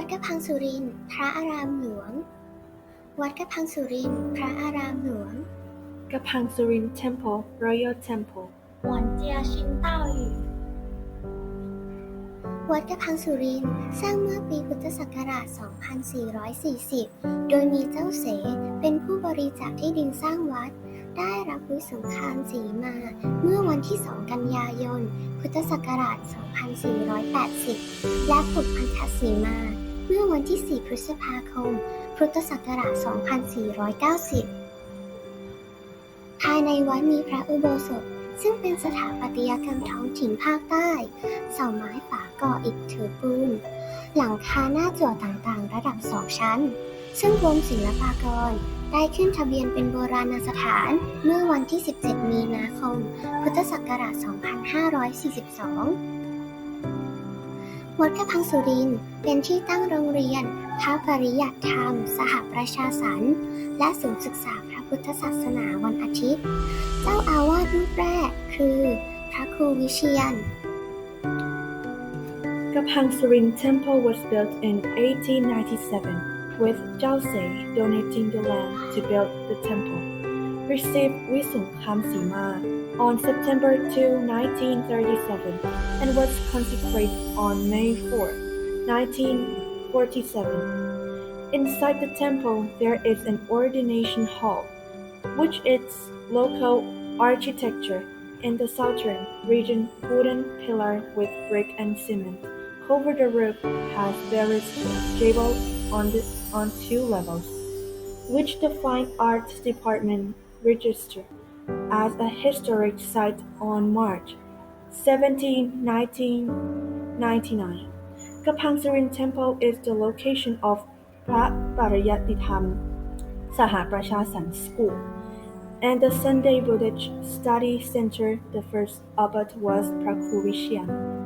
วัดกระพังสุรินทร์พระอารามหลวง วัดกระพังสุรินทร์พระอารามหลวง กระพังสุรินทร์เ Temple Royal Temple หวนเจียชินเต้าหยวัดกระพังสุรินทร์สร้างเมื่อปีพุทธศักราช 2440 โดยมีเจ้าเสเป็นผู้บริจาคที่ดินสร้างวัด ได้รับวิสงคามสีมา เมื่อวันที่ 2 กันยายน พุทธศักราช 2480 และผุดพันธสีมา เมื่อวันที่ 4 พฤษภาคม พุทธศักราช 2490 ภายในวัดมีพระอุโบสถ ซึ่งเป็นสถาปัตยกรรมท้องถิ่นภาคใต้เสาไม้ฝาก่ออิฐถือปูน หลังคาหน้าจั่วต่างๆ ระดับสองชั้น ซึ่งกรมศิลปากรได้ขึ้นทะเบียนเป็นโบราณสถานเมื่อวันที่ 17 มีนาคม พุทธศักราช 2542 วัดกระพังสุรินทร์เป็นที่ตั้งโรงเรียน พระปริยัติธรรม สหประชาสรรค์และศูนย์ศึกษาพระพุทธศาสนาวันอาทิตย์ เจ้าอาวาสรูปแรกคือ พระครูวิเชียน Gapang Surin Temple was built in 1897, with Zhao Sei donating the land to build the temple. Received Wisung Kham Sima on September 2, 1937, and was consecrated on May 4, 1947. Inside the temple, there is an ordination hall, which its local architecture in the southern region wooden pillar with brick and cement. Cover the roof has various gables on, the, on two levels, which the Fine Arts Department registered as a historic site on March 17, 1999. Kapangsarin Temple is the location of พระปริยัติธรรมสหประชาสัน School and the Sunday Village Study Center. The first abbot was Prakurishian.